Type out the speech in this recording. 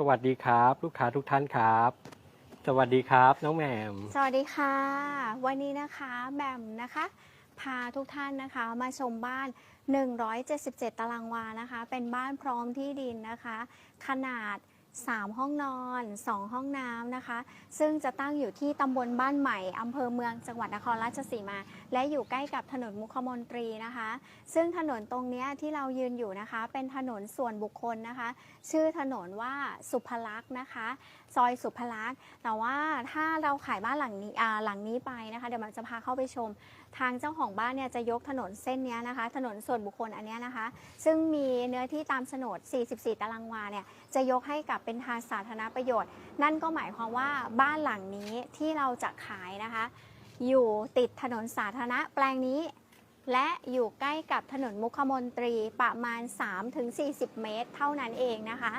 สวัสดีครับ ลูกค้าทุกท่านครับ สวัสดีครับ น้องแหม่มสวัสดีค่ะ วันนี้นะคะแหม่มนะคะ พาทุกท่านนะคะมาชมบ้าน 177 ตารางวานะคะ เป็นบ้านพร้อมที่ดินนะคะ ขนาด 3 ห้องนอน 2 ห้องน้ำนะคะ ซึ่งจะตั้งอยู่ที่ตำบลบ้านใหม่อำเภอเมืองจังหวัดนครราชสีมา และอยู่ใกล้กับถนนมุขมนตรีนะคะ ซึ่งถนนตรงนี้ที่เรายืนอยู่นะคะ เป็นถนนส่วนบุคคลนะคะ ชื่อถนนว่าสุภลักษณ์นะคะ ซอยสุภลักษณ์แต่ว่า ถ้าเราขายบ้านหลังนี้อ่าหลังนี้ไปนะคะ เดี๋ยวมันจะพาเข้าไปชม ทางเจ้าของบ้านเนี่ยจะยกถนนเส้นนี้นะคะ ถนนส่วนบุคคลอันนี้นะคะ ซึ่งมีเนื้อที่ตามโฉนด 44 ตารางวาเนี่ยจะยกให้กับเป็นทางสาธารณประโยชน์ นั่นก็หมายความว่าบ้านหลังนี้ที่เราจะขายนะคะ อยู่ติดถนนสาธารณะแปลงนี้ และอยู่ใกล้กับถนนมุขมนตรีประมาณ 3-40 เมตร เท่านั้นเองนะคะ